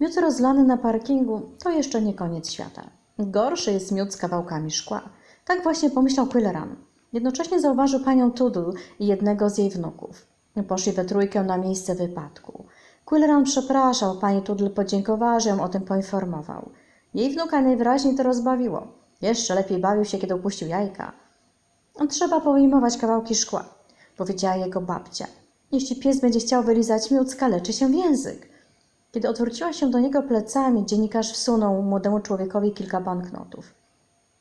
Miód rozlany na parkingu to jeszcze nie koniec świata. Gorszy jest miód z kawałkami szkła. Tak właśnie pomyślał Quilleran. Jednocześnie zauważył panią Tudor i jednego z jej wnuków. Poszli we trójkę na miejsce wypadku. Quilleran przepraszał, pani Tudor podziękowała, że ją o tym poinformował. Jej wnuka najwyraźniej to rozbawiło. Jeszcze lepiej bawił się, kiedy upuścił jajka. Trzeba powyjmować kawałki szkła, powiedziała jego babcia. Jeśli pies będzie chciał wylizać miód, skaleczy się w język. Kiedy odwróciła się do niego plecami, dziennikarz wsunął młodemu człowiekowi kilka banknotów.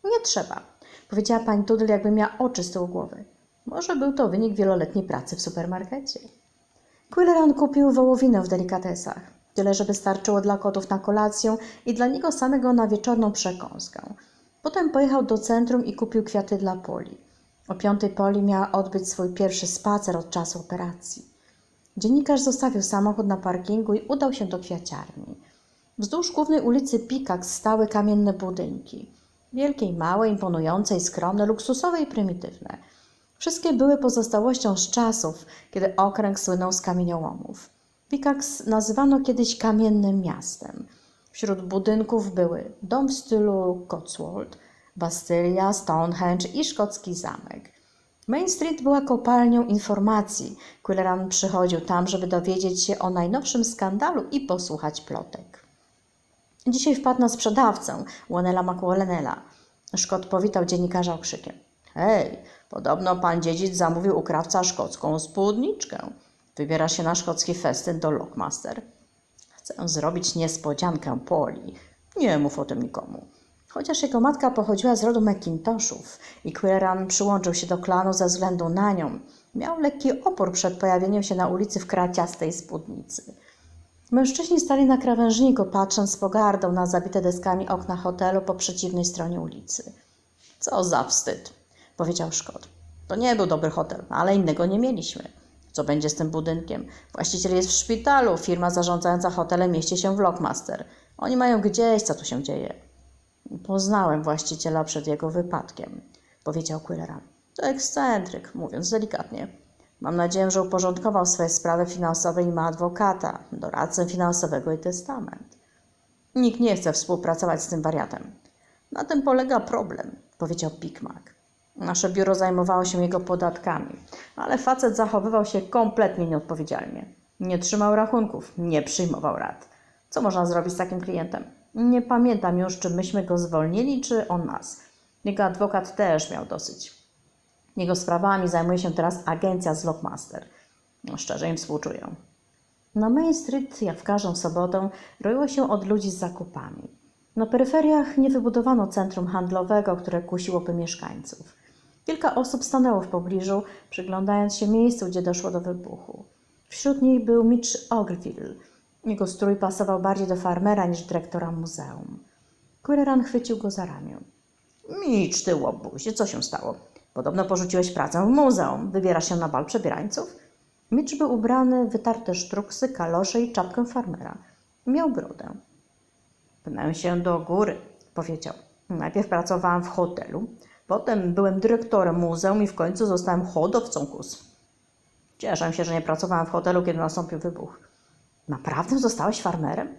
Nie trzeba, powiedziała pani Tudel, jakby miała oczy z tyłu głowy. Może był to wynik wieloletniej pracy w supermarkecie. Quilleran kupił wołowinę w delikatesach. Tyle, żeby starczyło dla kotów na kolację i dla niego samego na wieczorną przekąskę. Potem pojechał do centrum i kupił kwiaty dla Poli. O piątej Poli miała odbyć swój pierwszy spacer od czasu operacji. Dziennikarz zostawił samochód na parkingu i udał się do kwiaciarni. Wzdłuż głównej ulicy Pikak stały kamienne budynki. Wielkie i małe, imponujące i skromne, luksusowe i prymitywne. Wszystkie były pozostałością z czasów, kiedy okręg słynął z kamieniołomów. Pikax nazywano kiedyś kamiennym miastem. Wśród budynków były dom w stylu Cotswold, Bastylia, Stonehenge i szkocki zamek. Main Street była kopalnią informacji. Quilleran przychodził tam, żeby dowiedzieć się o najnowszym skandalu i posłuchać plotek. Dzisiaj wpadł na sprzedawcę, Wanela McWallenela. Szkot powitał dziennikarza okrzykiem. Hej, podobno pan dziedzic zamówił u krawca szkocką spódniczkę. Wybiera się na szkocki festyn do Lockmaster. Chcę zrobić niespodziankę Poli. Nie mów o tym nikomu. Chociaż jego matka pochodziła z rodu McIntoshów i Quilleran przyłączył się do klanu ze względu na nią, miał lekki opór przed pojawieniem się na ulicy w kraciastej spódnicy. Mężczyźni stali na krawężniku, patrząc z pogardą na zabite deskami okna hotelu po przeciwnej stronie ulicy. Co za wstyd, powiedział Szkot. To nie był dobry hotel, ale innego nie mieliśmy. Co będzie z tym budynkiem? Właściciel jest w szpitalu, firma zarządzająca hotelem mieści się w Lockmaster. Oni mają gdzieś, co tu się dzieje. Poznałem właściciela przed jego wypadkiem, powiedział Quilleran. To ekscentryk, mówiąc delikatnie. Mam nadzieję, że uporządkował swoje sprawy finansowe i ma adwokata, doradcę finansowego i testament. Nikt nie chce współpracować z tym wariatem. Na tym polega problem, powiedział Pikmak. Nasze biuro zajmowało się jego podatkami, ale facet zachowywał się kompletnie nieodpowiedzialnie. Nie trzymał rachunków, nie przyjmował rad. Co można zrobić z takim klientem? Nie pamiętam już, czy myśmy go zwolnili, czy on nas. Jego adwokat też miał dosyć. Jego sprawami zajmuje się teraz agencja z Lockmaster. No, szczerze im współczuję. Na Main Street, jak w każdą sobotę, roiło się od ludzi z zakupami. Na peryferiach nie wybudowano centrum handlowego, które kusiłoby mieszkańców. Kilka osób stanęło w pobliżu, przyglądając się miejscu, gdzie doszło do wybuchu. Wśród nich był Mitch Ogilville. Jego strój pasował bardziej do farmera niż dyrektora muzeum. Quilleran chwycił go za ramię. Mitch, ty łobuzie, co się stało? Podobno porzuciłeś pracę w muzeum. Wybierasz się na bal przebierańców? Mitch był ubrany w wytarte sztruksy, kalosze i czapkę farmera. Miał brodę. Pnę się do góry, powiedział. Najpierw pracowałam w hotelu, potem byłem dyrektorem muzeum i w końcu zostałem hodowcą kus. Cieszę się, że nie pracowałam w hotelu, kiedy nastąpił wybuch. Naprawdę zostałeś farmerem?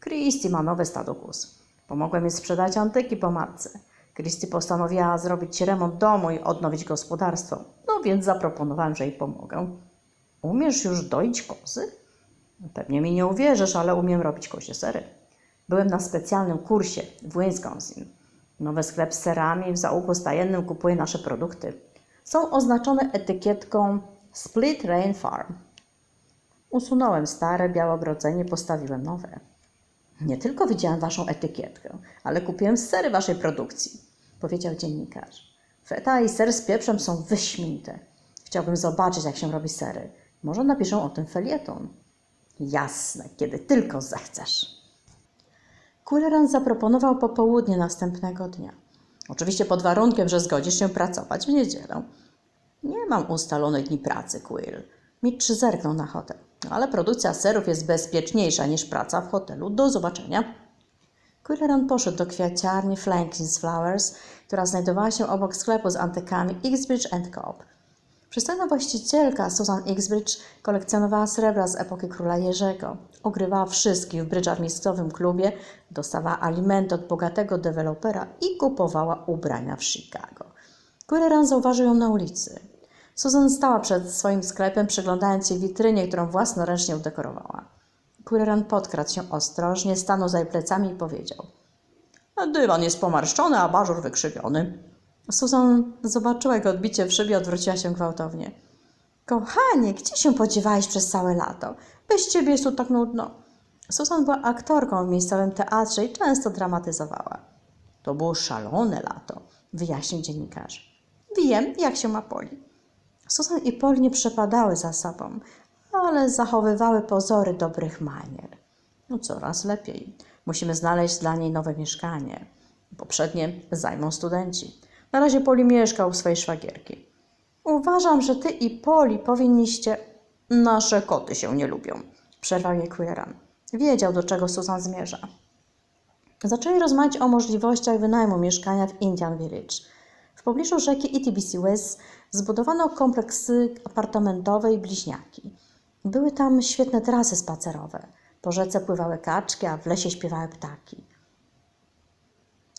Christy ma nowe stado kus. Pomogłem jej sprzedać antyki po matce. Christy postanowiła zrobić remont domu i odnowić gospodarstwo. No więc zaproponowałem, że jej pomogę. Umiesz już doić kozy? Pewnie mi nie uwierzysz, ale umiem robić kozie sery. Byłem na specjalnym kursie w Wisconsin. Nowy sklep z serami w zaułku stajennym kupuje nasze produkty. Są oznaczone etykietką Split Rain Farm. Usunąłem stare, białe ogrodzenie, postawiłem nowe. Nie tylko widziałem waszą etykietkę, ale kupiłem sery waszej produkcji, powiedział dziennikarz. Feta i ser z pieprzem są wyśmienite. Chciałbym zobaczyć, jak się robi sery. Może napiszą o tym felieton. Jasne, kiedy tylko zechcesz. Quilleran zaproponował popołudnie następnego dnia. Oczywiście pod warunkiem, że zgodzisz się pracować w niedzielę. Nie mam ustalonej dni pracy, Quill. Mitch zerknął na hotel. Ale produkcja serów jest bezpieczniejsza niż praca w hotelu. Do zobaczenia. Quilleran poszedł do kwiaciarni Flankins Flowers, która znajdowała się obok sklepu z antykami Ixbridge Coop. Przystojna właścicielka Susan Ixbridge kolekcjonowała srebra z epoki króla Jerzego. Ogrywała wszystkich w brydża w miejscowym klubie, dostawała alimenty od bogatego dewelopera i kupowała ubrania w Chicago. Quilleran zauważył ją na ulicy. Susan stała przed swoim sklepem, przyglądając się witrynie, którą własnoręcznie udekorowała. Quilleran podkradł się ostrożnie, stanął za jej plecami i powiedział – Dywan jest pomarszczony, a bażur wykrzywiony. Susan zobaczyła jego odbicie w szybie, odwróciła się gwałtownie. Kochanie, gdzie się podziewałeś przez całe lato? Bez ciebie jest tu tak nudno. Susan była aktorką w miejscowym teatrze i często dramatyzowała. To było szalone lato, wyjaśnił dziennikarz. Wiem, jak się ma Poli. Susan i Poli nie przepadały za sobą, ale zachowywały pozory dobrych manier. No coraz lepiej. Musimy znaleźć dla niej nowe mieszkanie. Poprzednie zajmą studenci. Na razie Poli mieszka u swojej szwagierki. Uważam, że ty i Poli powinniście... Nasze koty się nie lubią, przerwał jej Queeran. Wiedział, do czego Susan zmierza. Zaczęli rozmawiać o możliwościach wynajmu mieszkania w Indian Village. W pobliżu rzeki ETBC West zbudowano kompleksy apartamentowe i bliźniaki. Były tam świetne trasy spacerowe. Po rzece pływały kaczki, a w lesie śpiewały ptaki.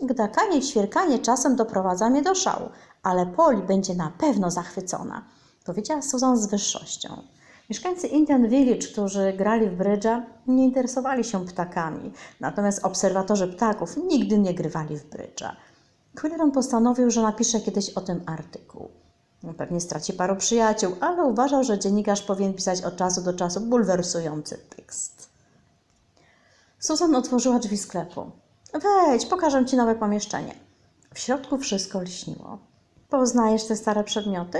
Gdakanie i ćwierkanie czasem doprowadza mnie do szału, ale Poli będzie na pewno zachwycona, powiedziała Susan z wyższością. Mieszkańcy Indian Village, którzy grali w brydża, nie interesowali się ptakami, natomiast obserwatorzy ptaków nigdy nie grywali w brydża. Quilleran postanowił, że napisze kiedyś o tym artykuł. Pewnie straci paru przyjaciół, ale uważał, że dziennikarz powinien pisać od czasu do czasu bulwersujący tekst. Susan otworzyła drzwi sklepu. Wejdź, pokażę ci nowe pomieszczenie. W środku wszystko lśniło. Poznajesz te stare przedmioty?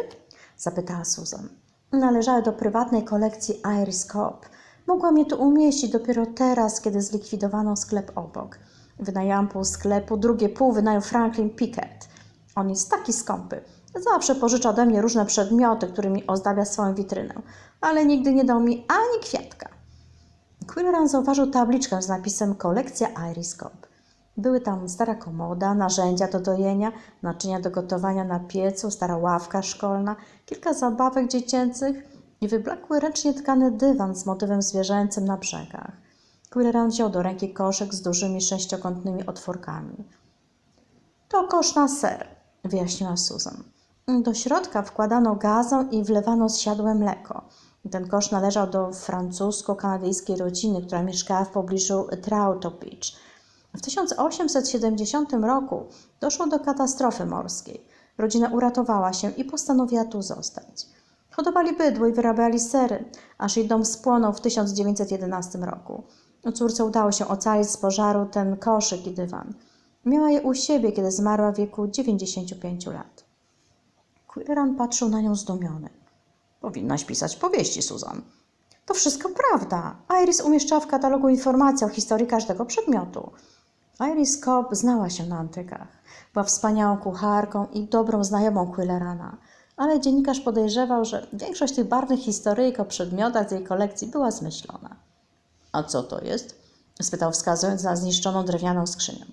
Zapytała Susan. Należały do prywatnej kolekcji Iris Coop. Mogłam je tu umieścić dopiero teraz, kiedy zlikwidowano sklep obok. Wynajęłam pół sklepu, drugie pół wynajął Franklin Pickett. On jest taki skąpy. Zawsze pożycza ode mnie różne przedmioty, którymi ozdabia swoją witrynę, ale nigdy nie dał mi ani kwiatka. Quilleran zauważył tabliczkę z napisem Kolekcja Iris Coop. Były tam stara komoda, narzędzia do dojenia, naczynia do gotowania na piecu, stara ławka szkolna, kilka zabawek dziecięcych i wyblakły ręcznie tkany dywan z motywem zwierzęcym na brzegach. Quilleran wziął do ręki koszyk z dużymi sześciokątnymi otworkami. To kosz na ser, wyjaśniła Susan. Do środka wkładano gazę i wlewano zsiadłe mleko. Ten kosz należał do francusko-kanadyjskiej rodziny, która mieszkała w pobliżu Trauto Beach. W 1870 roku doszło do katastrofy morskiej. Rodzina uratowała się i postanowiła tu zostać. Hodowali bydło i wyrabiali sery, aż jej dom spłonął w 1911 roku. Córce udało się ocalić z pożaru ten koszyk i dywan. Miała je u siebie, kiedy zmarła w wieku 95 lat. Quilleran patrzył na nią zdumiony. Powinnaś pisać powieści, Susan. To wszystko prawda. Iris umieszczała w katalogu informacje o historii każdego przedmiotu. Iris Cobb znała się na antykach. Była wspaniałą kucharką i dobrą znajomą Quillerana, ale dziennikarz podejrzewał, że większość tych barwnych historyjek o przedmiotach z jej kolekcji była zmyślona. A co to jest? spytał wskazując na zniszczoną drewnianą skrzynię.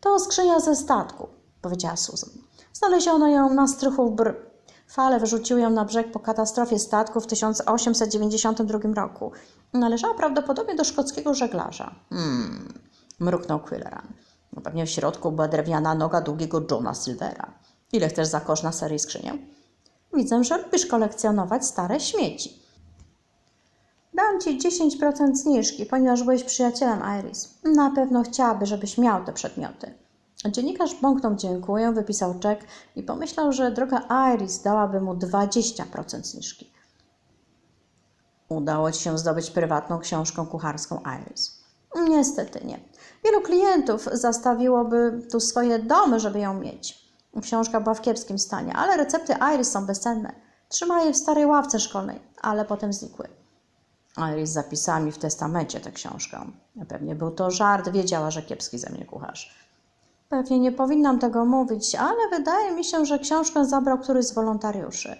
To skrzynia ze statku, powiedziała Susan. Znaleziono ją na strychu br... Fale wyrzuciły ją na brzeg po katastrofie statku w 1892 roku. Należała prawdopodobnie do szkockiego żeglarza. Hmm, mruknął Quilleran. No pewnie w środku była drewniana noga długiego Johna Silvera. Ile chcesz za kosz na serii skrzynię? Widzę, że lubisz kolekcjonować stare śmieci. Dam ci 10% zniżki, ponieważ byłeś przyjacielem Iris. Na pewno chciałaby, żebyś miał te przedmioty. Dziennikarz bąknął dziękuję, wypisał czek i pomyślał, że droga Iris dałaby mu 20% zniżki. Udało ci się zdobyć prywatną książkę kucharską Iris. Niestety nie. Wielu klientów zastawiłoby tu swoje domy, żeby ją mieć. Książka była w kiepskim stanie, ale recepty Iris są bezcenne. Trzymała je w starej ławce szkolnej, ale potem znikły. Iris zapisała mi w testamencie tę książkę. Pewnie był to żart, wiedziała, że kiepski ze mnie kucharz. Pewnie nie powinnam tego mówić, ale wydaje mi się, że książkę zabrał któryś z wolontariuszy.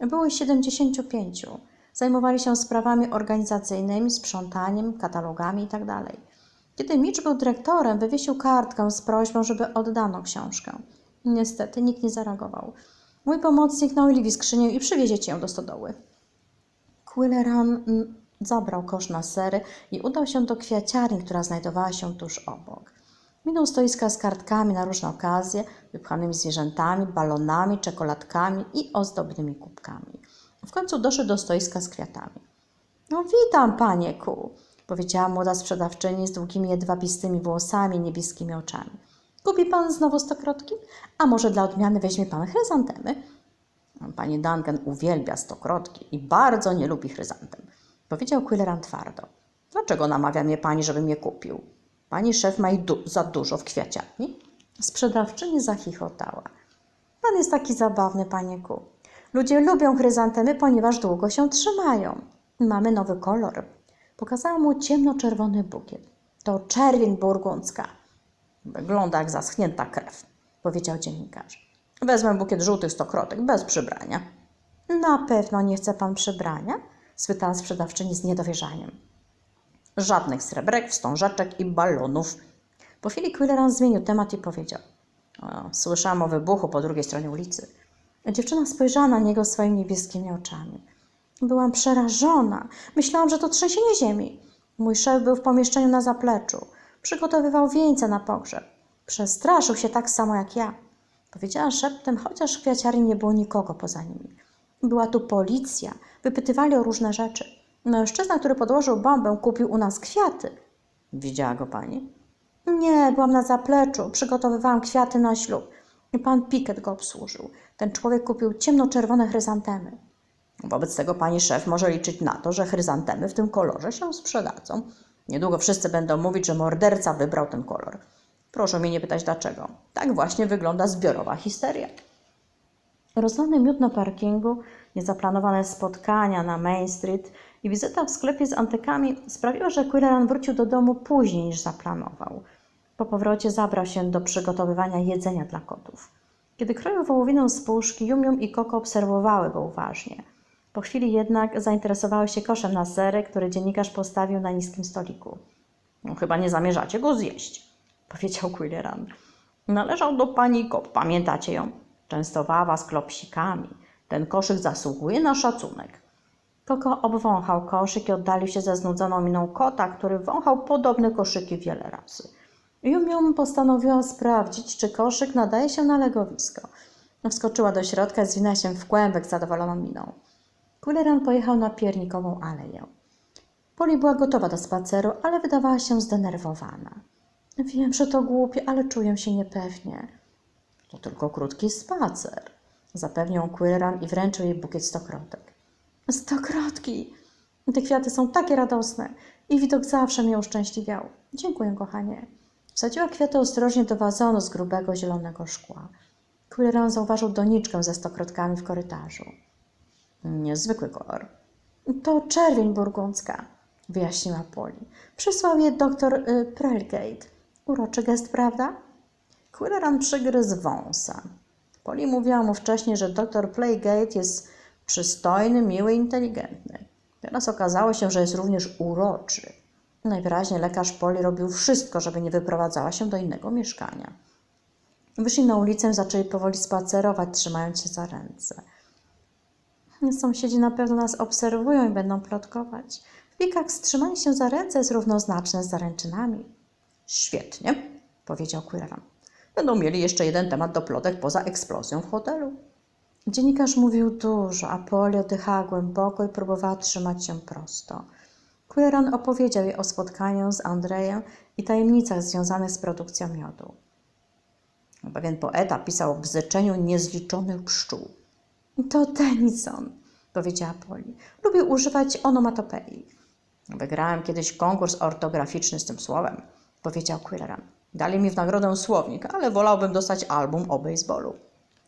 Było ich 75. Zajmowali się sprawami organizacyjnymi, sprzątaniem, katalogami itd. Kiedy Mitch był dyrektorem, wywiesił kartkę z prośbą, żeby oddano książkę. Niestety nikt nie zareagował. Mój pomocnik naoliwi skrzynię i przywiezie cię do stodoły. Quilleran mm, zabrał kosz na sery i udał się do kwiaciarni, która znajdowała się tuż obok. Minął stoiska z kartkami na różne okazje, wypchanymi zwierzętami, balonami, czekoladkami i ozdobnymi kubkami. W końcu doszedł do stoiska z kwiatami. No witam, panie ku, powiedziała młoda sprzedawczyni z długimi jedwabistymi włosami i niebieskimi oczami. Kupi pan znowu stokrotki? A może dla odmiany weźmie pan chryzantemy? Pani Duncan uwielbia stokrotki i bardzo nie lubi chryzantem, powiedział Quilleran twardo. Dlaczego namawia mnie pani, żebym je kupił? Pani szef ma du- za dużo w kwiaciarni? Sprzedawczyni zachichotała. Pan jest taki zabawny, panie Ku. Ludzie lubią chryzantemy, ponieważ długo się trzymają. Mamy nowy kolor. Pokazała mu ciemnoczerwony bukiet. To czerwień burgundzka. Wygląda jak zaschnięta krew, powiedział dziennikarz. Wezmę bukiet żółtych stokrotek, bez przybrania. Na pewno nie chce pan przybrania? Spytała sprzedawczyni z niedowierzaniem. Żadnych srebrek, wstążeczek i balonów. Po chwili Quilleran zmienił temat i powiedział. Słyszałam o wybuchu po drugiej stronie ulicy. Dziewczyna spojrzała na niego swoimi niebieskimi oczami. Byłam przerażona. Myślałam, że to trzęsienie ziemi. Mój szef był w pomieszczeniu na zapleczu. Przygotowywał wieńce na pogrzeb. Przestraszył się tak samo jak ja. Powiedziała szeptem, chociaż w kwiaciarni nie było nikogo poza nimi. Była tu policja. Wypytywali o różne rzeczy. Mężczyzna, który podłożył bombę, kupił u nas kwiaty. Widziała go pani? Nie, byłam na zapleczu. Przygotowywałam kwiaty na ślub. I pan Piket go obsłużył. Ten człowiek kupił ciemnoczerwone chryzantemy. Wobec tego pani szef może liczyć na to, że chryzantemy w tym kolorze się sprzedadzą. Niedługo wszyscy będą mówić, że morderca wybrał ten kolor. Proszę mnie nie pytać dlaczego. Tak właśnie wygląda zbiorowa histeria. Rozlany miód na parkingu, niezaplanowane spotkania na Main Street i wizyta w sklepie z antykami sprawiła, że Quilleran wrócił do domu później niż zaplanował. Po powrocie zabrał się do przygotowywania jedzenia dla kotów. Kiedy kroił wołowinę z puszki, Jumium i Koko obserwowały go uważnie. Po chwili jednak zainteresowały się koszem na sery, który dziennikarz postawił na niskim stoliku. No, chyba nie zamierzacie go zjeść, powiedział Quilleran. Należał do pani Kop, pamiętacie ją? Częstowała was klopsikami. Ten koszyk zasługuje na szacunek. Koko obwąchał koszyk i oddalił się ze znudzoną miną kota, który wąchał podobne koszyki wiele razy. Jumium postanowiła sprawdzić, czy koszyk nadaje się na legowisko. Wskoczyła do środka i zwinęła się w kłębek z zadowoloną miną. Kuleran pojechał na piernikową aleję. Poli była gotowa do spaceru, ale wydawała się zdenerwowana. Wiem, że to głupie, ale czuję się niepewnie. To tylko krótki spacer, zapewnił Quilleran i wręczył jej bukiet stokrotek. Stokrotki! Te kwiaty są takie radosne i widok zawsze mnie uszczęśliwiał. Dziękuję, kochanie. Wsadziła kwiaty ostrożnie do wazonu z grubego zielonego szkła. Quilleran zauważył doniczkę ze stokrotkami w korytarzu. Niezwykły kolor. To czerwień burgundzka, wyjaśniła Poli. Przysłał je doktor y, Prelgate. Uroczy gest, prawda? Quilleran przygryzł wąsa. Poli mówiła mu wcześniej, że doktor Playgate jest przystojny, miły inteligentny. Teraz okazało się, że jest również uroczy. Najwyraźniej lekarz Poli robił wszystko, żeby nie wyprowadzała się do innego mieszkania. Wyszli na ulicę i zaczęli powoli spacerować, trzymając się za ręce. Sąsiedzi na pewno nas obserwują i będą plotkować. W Pikach trzymanie się za ręce jest równoznaczne z zaręczynami. Świetnie, powiedział Quilleran. Będą mieli jeszcze jeden temat do plotek poza eksplozją w hotelu. Dziennikarz mówił dużo, a Poli oddychała głęboko i próbowała trzymać się prosto. Quilleran opowiedział jej o spotkaniu z Andrejem i tajemnicach związanych z produkcją miodu. Pewien poeta pisał o bzyczeniu niezliczonych pszczół. To Tennyson, powiedziała Poli. Lubił używać onomatopei. Wygrałem kiedyś konkurs ortograficzny z tym słowem, powiedział Quilleran. Dali mi w nagrodę słownik, ale wolałbym dostać album o baseballu.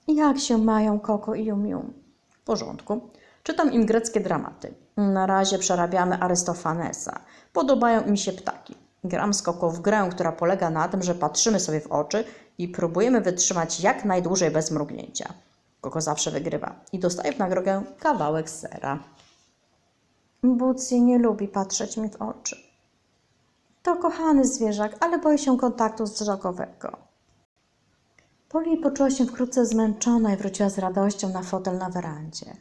Jak się mają Koko i Yum? W porządku. Czytam im greckie dramaty. Na razie przerabiamy Arystofanesa. Podobają mi się ptaki. Gram z Koko w grę, która polega na tym, że patrzymy sobie w oczy i próbujemy wytrzymać jak najdłużej bez mrugnięcia. Koko zawsze wygrywa i dostaje w nagrodę kawałek sera. Bucy nie lubi patrzeć mi w oczy. To kochany zwierzak, ale boi się kontaktu wzrokowego. Polly poczuła się wkrótce zmęczona i wróciła z radością na fotel na werandzie.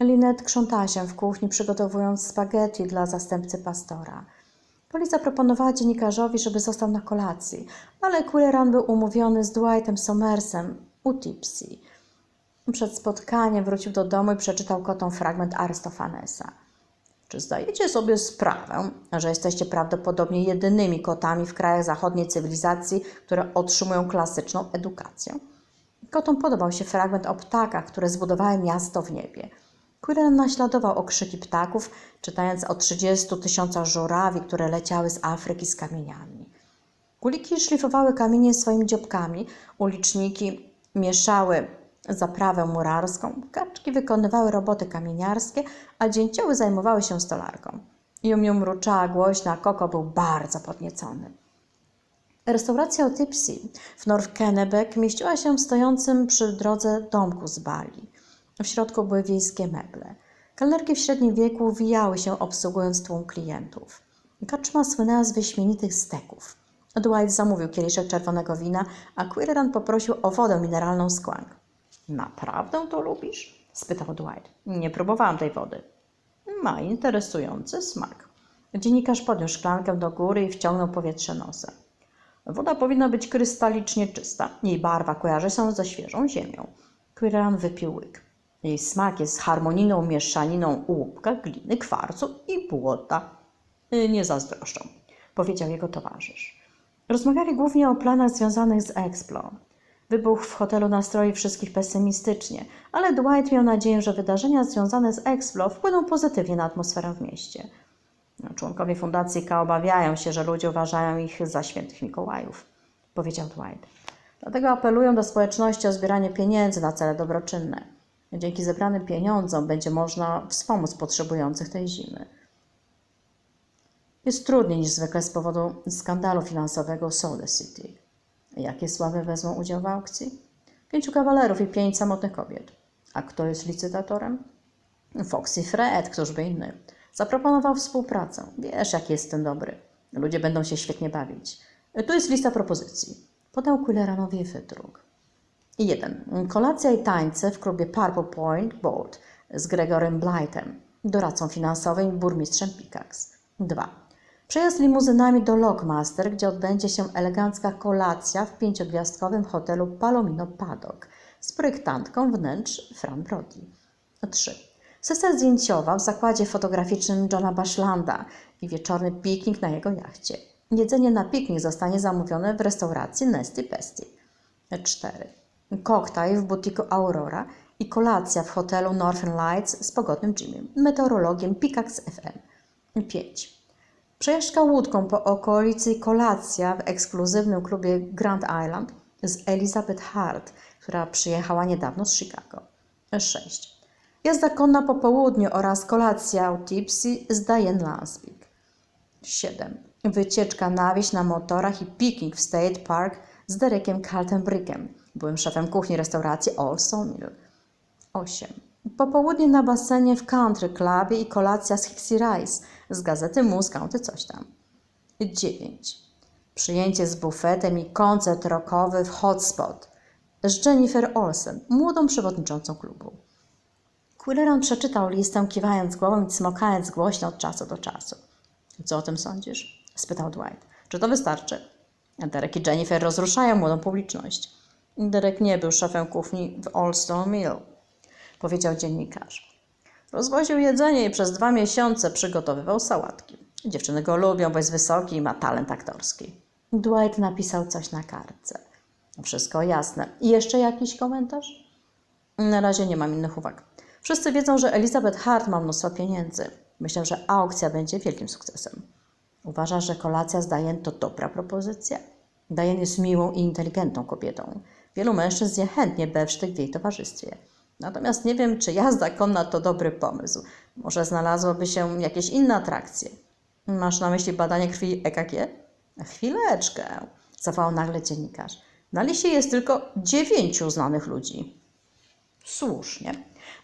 Lynette krzątała się w kuchni, przygotowując spaghetti dla zastępcy pastora. Polly zaproponowała dziennikarzowi, żeby został na kolacji, ale Quilleran był umówiony z Dwightem Somersem u Tipsy. Przed spotkaniem wrócił do domu i przeczytał kotom fragment Arystofanesa. Czy zdajecie sobie sprawę, że jesteście prawdopodobnie jedynymi kotami w krajach zachodniej cywilizacji, które otrzymują klasyczną edukację? Kotom podobał się fragment o ptakach, które zbudowały miasto w niebie. Quirrell naśladował okrzyki ptaków, czytając o 30 tysiącach żurawi, które leciały z Afryki z kamieniami. Kuliki szlifowały kamienie swoimi dziobkami, uliczniki mieszały zaprawę murarską, kaczki wykonywały roboty kamieniarskie, a dzięcioły zajmowały się stolarką. Jumiu mruczała głośno, a Koko był bardzo podniecony. Restauracja Tipsy w North Kennebec mieściła się w stojącym przy drodze domku z Bali. W środku były wiejskie meble. Kelnerki w średnim wieku wijały się obsługując tłum klientów. Kaczma słynęła z wyśmienitych steków. Dwight zamówił kieliszek czerwonego wina, a Quirran poprosił o wodę mineralną z kłang. Naprawdę to lubisz? spytał Dwight. Nie próbowałam tej wody. Ma interesujący smak. Dziennikarz podniósł szklankę do góry i wciągnął powietrze nosem. Woda powinna być krystalicznie czysta. Jej barwa kojarzy się ze świeżą ziemią. Quirran wypił łyk. Jej smak jest harmonijną mieszaniną łupka, gliny, kwarcu i błota. Y, Nie zazdroszczą, powiedział jego towarzysz. Rozmawiali głównie o planach związanych z Explo. Wybuch w hotelu nastroi wszystkich pesymistycznie, ale Dwight miał nadzieję, że wydarzenia związane z Explo wpłyną pozytywnie na atmosferę w mieście. Członkowie fundacji K obawiają się, że ludzie uważają ich za świętych Mikołajów, powiedział Dwight. Dlatego apelują do społeczności o zbieranie pieniędzy na cele dobroczynne. Dzięki zebranym pieniądzom będzie można wspomóc potrzebujących tej zimy. Jest trudniej niż zwykle z powodu skandalu finansowego Soda City. Jakie sławy wezmą udział w aukcji? Pięciu kawalerów i pięć samotnych kobiet. A kto jest licytatorem? Fox i Fred, któż by inny. Zaproponował współpracę. Wiesz, jaki jest ten dobry. Ludzie będą się świetnie bawić. Tu jest lista propozycji. Podał Quilleranowi wydruk. I jeden. Kolacja i tańce w klubie Purple Point Boat z Gregorem Blightem, doradcą finansowym burmistrzem Pickaxe. Dwa. Przejazd limuzynami do Lockmaster, gdzie odbędzie się elegancka kolacja w pięciogwiazdkowym hotelu Palomino Paddock z projektantką wnętrz Fran Brody. 3. Sesja zdjęciowa w zakładzie fotograficznym Johna Bashlanda i wieczorny piknik na jego jachcie. Jedzenie na piknik zostanie zamówione w restauracji Nesty Pesty. 4. Koktajl w butiku Aurora i kolacja w hotelu Northern Lights z pogodnym Jimem, meteorologiem Pickaxe FM. 5. Przejażdżka łódką po okolicy kolacja w ekskluzywnym klubie Grand Island z Elizabeth Hart, która przyjechała niedawno z Chicago. 6. Jazda konna po południu oraz kolacja u Tipsy z Diane Lansbeek. 7. Wycieczka na wieś na motorach i piknik w State Park z Derekiem Kaltenbrickiem, byłym szefem kuchni restauracji Old Sawmill. 8. Popołudnie na basenie w Country Clubie i kolacja z Hixie Rice z gazety Moose County coś tam. 9. Przyjęcie z bufetem i koncert rockowy w Hotspot z Jennifer Olsen, młodą przewodniczącą klubu. Quilleran przeczytał listę, kiwając głową i smokając głośno od czasu do czasu. Co o tym sądzisz? spytał Dwight. Czy to wystarczy? Derek i Jennifer rozruszają młodą publiczność. Derek nie był szefem kuchni w Old Stone Mill, powiedział dziennikarz. Rozwoził jedzenie i przez dwa miesiące przygotowywał sałatki. Dziewczyny go lubią, bo jest wysoki i ma talent aktorski. Dwight napisał coś na kartce. Wszystko jasne. I jeszcze jakiś komentarz? Na razie nie mam innych uwag. Wszyscy wiedzą, że Elizabeth Hart ma mnóstwo pieniędzy. Myślę, że aukcja będzie wielkim sukcesem. Uważasz, że kolacja z Diane to dobra propozycja? Diane jest miłą i inteligentną kobietą. Wielu mężczyzn niechętnie bewsztyk w jej towarzystwie. Natomiast nie wiem, czy jazda konna to dobry pomysł. Może znalazłoby się jakieś inne atrakcje. Masz na myśli badanie krwi EKG? Chwileczkę, zawołał nagle dziennikarz. Na liście jest tylko dziewięciu znanych ludzi. Słusznie.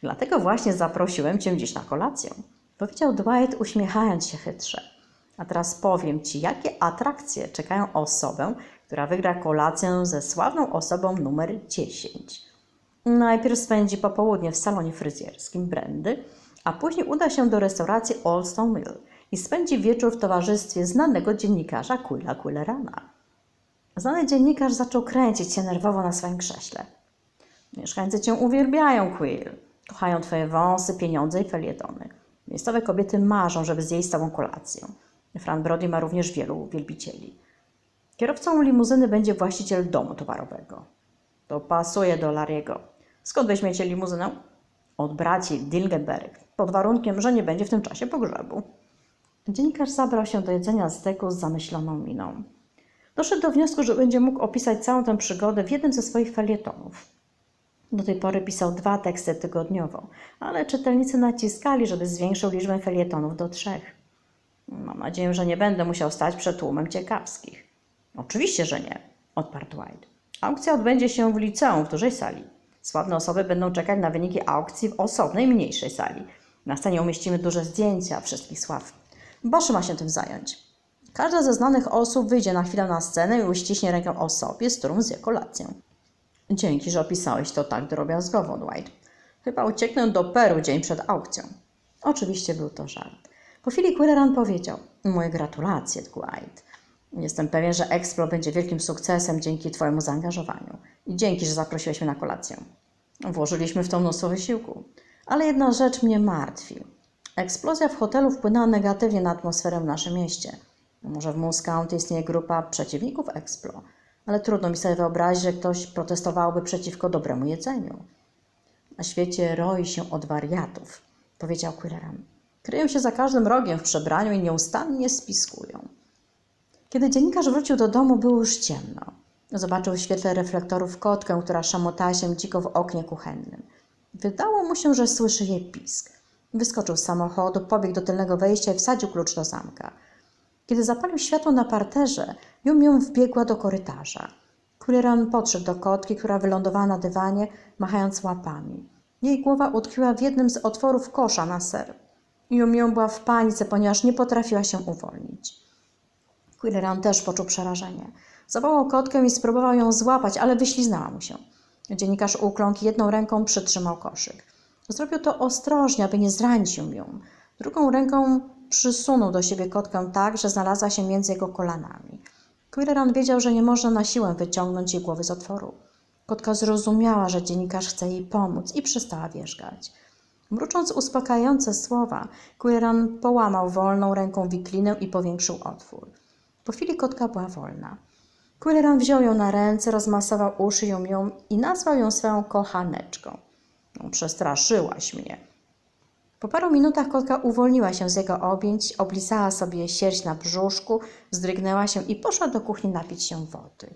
Dlatego właśnie zaprosiłem cię dziś na kolację, powiedział Dwight, uśmiechając się chytrze. A teraz powiem Ci, jakie atrakcje czekają osobę, która wygra kolację ze sławną osobą numer 10. Najpierw spędzi popołudnie w salonie fryzjerskim Brandy, a później uda się do restauracji Oldstone Mill i spędzi wieczór w towarzystwie znanego dziennikarza Quilla Quillerana. Znany dziennikarz zaczął kręcić się nerwowo na swoim krześle. Mieszkańcy cię uwielbiają, Quill. Kochają twoje wąsy, pieniądze i felietony. Miejscowe kobiety marzą, żeby zjeść z tobą kolację. Fran Brody ma również wielu wielbicieli. Kierowcą limuzyny będzie właściciel domu towarowego. To pasuje do Lariego. Skąd weźmiecie limuzynę? Od braci Dilgenberg, pod warunkiem, że nie będzie w tym czasie pogrzebu. Dziennikarz zabrał się do jedzenia steku z zamyśloną miną. Doszedł do wniosku, że będzie mógł opisać całą tę przygodę w jednym ze swoich felietonów. Do tej pory pisał dwa teksty tygodniowo, ale czytelnicy naciskali, żeby zwiększył liczbę felietonów do trzech. Mam nadzieję, że nie będę musiał stać przed tłumem ciekawskich. Oczywiście, że nie, odparł White. Aukcja odbędzie się w liceum w dużej sali. Sławne osoby będą czekać na wyniki aukcji w osobnej, mniejszej sali. Na scenie umieścimy duże zdjęcia wszystkich sław. Boszy ma się tym zająć. Każda ze znanych osób wyjdzie na chwilę na scenę i uściśnie rękę osobie, z którą zje kolację. Dzięki, że opisałeś to tak drobiazgowo, Dwight. Chyba ucieknę do Peru dzień przed aukcją. Oczywiście był to żart. Po chwili Quilleran powiedział: Moje gratulacje, Dwight. Jestem pewien, że Explo będzie wielkim sukcesem dzięki Twojemu zaangażowaniu i dzięki, że zaprosiłeś mnie na kolację. Włożyliśmy w to mnóstwo wysiłku. Ale jedna rzecz mnie martwi. Eksplozja w hotelu wpłynęła negatywnie na atmosferę w naszym mieście. Może w Moose County istnieje grupa przeciwników Explo, ale trudno mi sobie wyobrazić, że ktoś protestowałby przeciwko dobremu jedzeniu. Na świecie roi się od wariatów, powiedział Quilleran. Kryją się za każdym rogiem w przebraniu i nieustannie spiskują. Kiedy dziennikarz wrócił do domu, było już ciemno. Zobaczył w świetle reflektorów kotkę, która szamotała się dziko w oknie kuchennym. Wydało mu się, że słyszy jej pisk. Wyskoczył z samochodu, pobiegł do tylnego wejścia i wsadził klucz do zamka. Kiedy zapalił światło na parterze, Yum wbiegła do korytarza. Kuliran podszedł do kotki, która wylądowała na dywanie, machając łapami. Jej głowa utkwiła w jednym z otworów kosza na ser. Yum była w panice, ponieważ nie potrafiła się uwolnić. Quilleran też poczuł przerażenie. Zawołał kotkę i spróbował ją złapać, ale wyśliznęła mu się. Dziennikarz ukląkł i jedną ręką przytrzymał koszyk. Zrobił to ostrożnie, aby nie zranić ją. Drugą ręką przysunął do siebie kotkę tak, że znalazła się między jego kolanami. Quilleran wiedział, że nie można na siłę wyciągnąć jej głowy z otworu. Kotka zrozumiała, że dziennikarz chce jej pomóc i przestała wierzgać. Mrucząc uspokajające słowa, Quilleran połamał wolną ręką wiklinę i powiększył otwór. Po chwili kotka była wolna. Quilleran wziął ją na ręce, rozmasował uszy ją, ją i nazwał ją swoją kochaneczką. No, przestraszyłaś mnie. Po paru minutach kotka uwolniła się z jego objęć, oblizała sobie sierść na brzuszku, wzdrygnęła się i poszła do kuchni napić się wody.